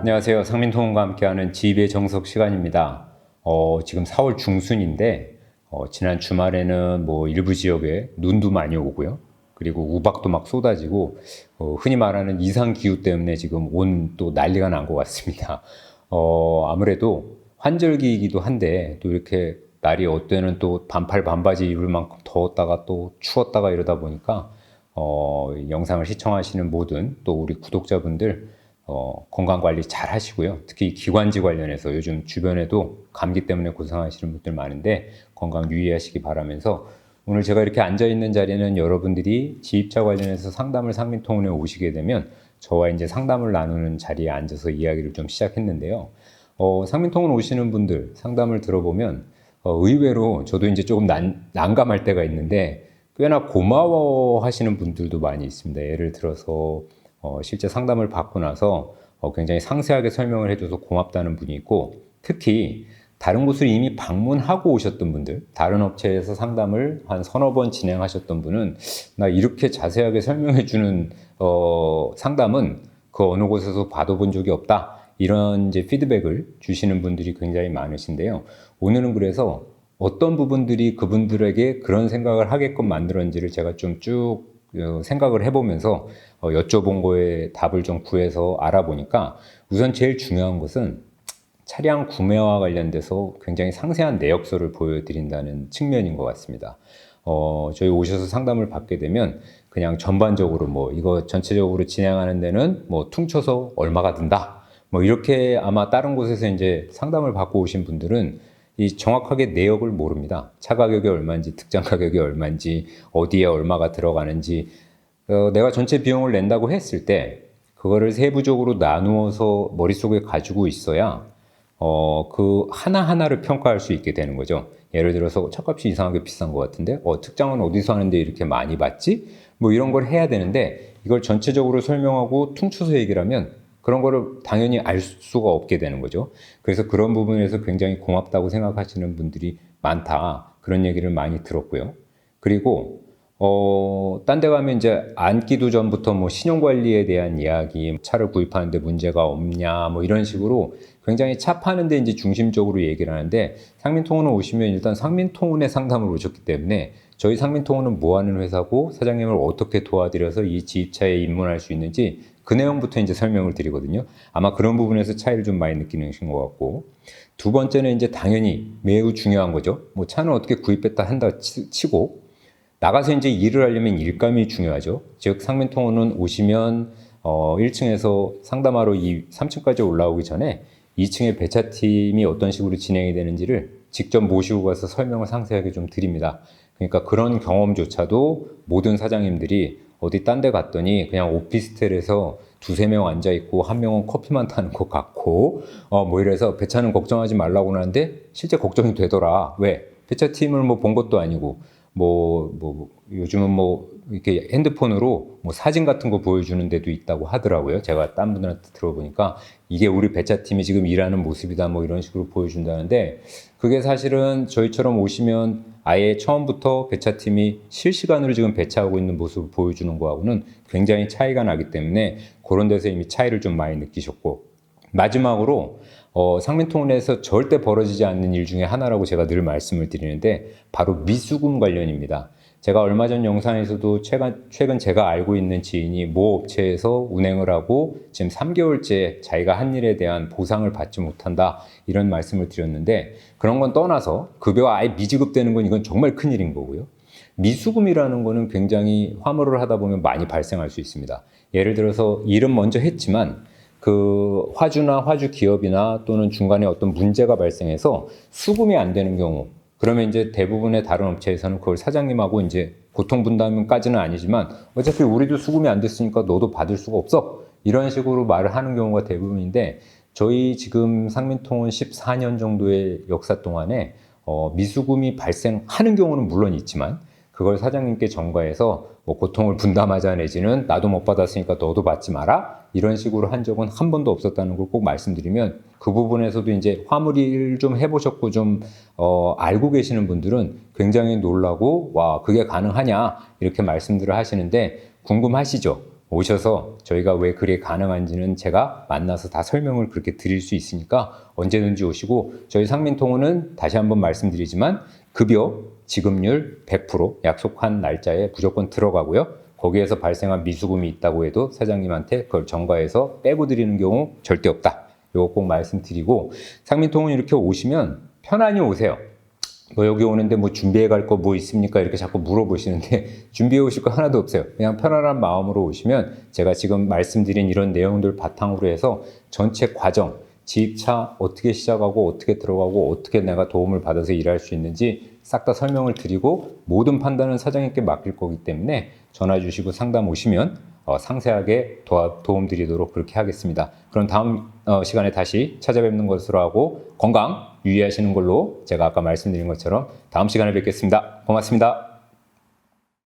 안녕하세요. 상민통운과 함께하는 지입의 정석 시간입니다. 어, 지금 4월 중순인데 어, 지난 주말에는 뭐 일부 지역에 눈도 많이 오고요. 그리고 우박도 막 쏟아지고 어, 흔히 말하는 이상 기후 때문에 지금 온 또 난리가 난 것 같습니다. 어, 아무래도 환절기이기도 한데 또 이렇게 날이 어때는 또 반팔 반바지 입을 만큼 더웠다가 또 추웠다가 이러다 보니까 어, 영상을 시청하시는 모든 또 우리 구독자분들 어, 건강 관리 잘 하시고요. 특히 기관지 관련해서 요즘 주변에도 감기 때문에 고생하시는 분들 많은데 건강 유의하시기 바라면서 오늘 제가 이렇게 앉아 있는 자리는 여러분들이 지입자 관련해서 상담을 상민통운에 오시게 되면 저와 이제 상담을 나누는 자리에 앉아서 이야기를 좀 시작했는데요. 어, 상민통운 오시는 분들 상담을 들어보면 어, 의외로 저도 이제 조금 난, 난감할 때가 있는데 꽤나 고마워 하시는 분들도 많이 있습니다. 예를 들어서 어, 실제 상담을 받고 나서 어, 굉장히 상세하게 설명을 해줘서 고맙다는 분이 있고 특히 다른 곳을 이미 방문하고 오셨던 분들, 다른 업체에서 상담을 한 서너 번 진행하셨던 분은 나 이렇게 자세하게 설명해 주는 어, 상담은 그 어느 곳에서 받아본 적이 없다. 이런 이제 피드백을 주시는 분들이 굉장히 많으신데요. 오늘은 그래서 어떤 부분들이 그분들에게 그런 생각을 하게끔 만들었는지를 제가 좀쭉 어, 생각을 해보면서 어, 여쭤본 거에 답을 좀 구해서 알아보니까 우선 제일 중요한 것은 차량 구매와 관련돼서 굉장히 상세한 내역서를 보여드린다는 측면인 것 같습니다. 어, 저희 오셔서 상담을 받게 되면 그냥 전반적으로 뭐 이거 전체적으로 진행하는 데는 뭐 퉁쳐서 얼마가 든다. 뭐 이렇게 아마 다른 곳에서 이제 상담을 받고 오신 분들은 이 정확하게 내역을 모릅니다. 차 가격이 얼마인지, 특장 가격이 얼마인지, 어디에 얼마가 들어가는지, 어, 내가 전체 비용을 낸다고 했을 때, 그거를 세부적으로 나누어서 머릿속에 가지고 있어야, 어, 그 하나하나를 평가할 수 있게 되는 거죠. 예를 들어서 차값이 이상하게 비싼 것 같은데, 어, 특장은 어디서 하는데 이렇게 많이 받지? 뭐 이런 걸 해야 되는데, 이걸 전체적으로 설명하고 퉁쳐서 얘기를 하면 그런 거를 당연히 알 수가 없게 되는 거죠. 그래서 그런 부분에서 굉장히 고맙다고 생각하시는 분들이 많다. 그런 얘기를 많이 들었고요. 그리고 어, 딴 데 가면 이제 앉기도 전부터 뭐 신용관리에 대한 이야기, 차를 구입하는데 문제가 없냐, 뭐 이런 식으로 굉장히 차 파는데 이제 중심적으로 얘기를 하는데 상민통운을 오시면 일단 상민통운에 상담을 오셨기 때문에 저희 상민통운은 뭐 하는 회사고 사장님을 어떻게 도와드려서 이 지입차에 입문할 수 있는지 그 내용부터 이제 설명을 드리거든요. 아마 그런 부분에서 차이를 좀 많이 느끼는 것 같고. 두 번째는 이제 당연히 매우 중요한 거죠. 뭐 차는 어떻게 구입했다 한다 치고 나가서 이제 일을 하려면 일감이 중요하죠. 즉 상민통운은 오시면 어 1층에서 상담하러 이 3층까지 올라오기 전에 2층에 배차팀이 어떤 식으로 진행이 되는지를 직접 모시고 가서 설명을 상세하게 좀 드립니다. 그러니까 그런 경험조차도 모든 사장님들이 어디 딴 데 갔더니 그냥 오피스텔에서 두세 명 앉아 있고 한 명은 커피만 타는 것 같고 어 뭐 이래서 배차는 걱정하지 말라고 하는데 실제 걱정이 되더라. 왜? 배차 팀을 뭐 본 것도 아니고 뭐, 뭐, 요즘은 뭐, 이렇게 핸드폰으로 뭐 사진 같은 거 보여주는 데도 있다고 하더라고요. 제가 딴 분들한테 들어보니까 이게 우리 배차팀이 지금 일하는 모습이다 뭐 이런 식으로 보여준다는데 그게 사실은 저희처럼 오시면 아예 처음부터 배차팀이 실시간으로 지금 배차하고 있는 모습을 보여주는 거하고는 굉장히 차이가 나기 때문에 그런 데서 이미 차이를 좀 많이 느끼셨고 마지막으로 어, 상민통운에서 절대 벌어지지 않는 일 중에 하나라고 제가 늘 말씀을 드리는데 바로 미수금 관련입니다. 제가 얼마 전 영상에서도 최근, 최근 제가 알고 있는 지인이 모 업체에서 운행을 하고 지금 3개월째 자기가 한 일에 대한 보상을 받지 못한다 이런 말씀을 드렸는데 그런 건 떠나서 급여가 아예 미지급되는 건 이건 정말 큰일인 거고요. 미수금이라는 거는 굉장히 화물을 하다 보면 많이 발생할 수 있습니다. 예를 들어서 일은 먼저 했지만 그 화주나 화주 기업이나 또는 중간에 어떤 문제가 발생해서 수금이 안 되는 경우 그러면 이제 대부분의 다른 업체에서는 그걸 사장님하고 이제 고통 분담까지는 아니지만 어차피 우리도 수금이 안 됐으니까 너도 받을 수가 없어. 이런 식으로 말을 하는 경우가 대부분인데 저희 지금 상민통은 14년 정도의 역사 동안에 어, 미수금이 발생하는 경우는 물론 있지만 그걸 사장님께 전가해서 뭐 고통을 분담하자 내지는 나도 못 받았으니까 너도 받지 마라 이런 식으로 한 적은 한 번도 없었다는 걸 꼭 말씀드리면 그 부분에서도 이제 화물일 좀 해보셨고 좀 어, 알고 계시는 분들은 굉장히 놀라고 와 그게 가능하냐 이렇게 말씀들을 하시는데 궁금하시죠? 오셔서 저희가 왜 그게 가능한지는 제가 만나서 다 설명을 그렇게 드릴 수 있으니까 언제든지 오시고 저희 상민통운은 다시 한번 말씀드리지만 급여 지급률 100% 약속한 날짜에 무조건 들어가고요. 거기에서 발생한 미수금이 있다고 해도 사장님한테 그걸 전가해서 빼고 드리는 경우 절대 없다. 요거 꼭 말씀드리고 상민통운 이렇게 오시면 편안히 오세요. 뭐 여기 오는데 뭐 준비해 갈 거 뭐 있습니까? 이렇게 자꾸 물어보시는데 준비해 오실 거 하나도 없어요. 그냥 편안한 마음으로 오시면 제가 지금 말씀드린 이런 내용들 바탕으로 해서 전체 과정, 지입차 어떻게 시작하고 어떻게 들어가고 어떻게 내가 도움을 받아서 일할 수 있는지 싹 다 설명을 드리고 모든 판단은 사장님께 맡길 거기 때문에 전화 주시고 상담 오시면 어, 상세하게 도와, 도움 드리도록 그렇게 하겠습니다. 그럼 다음 어, 시간에 다시 찾아뵙는 것으로 하고 건강 유의하시는 걸로 제가 아까 말씀드린 것처럼 다음 시간에 뵙겠습니다. 고맙습니다.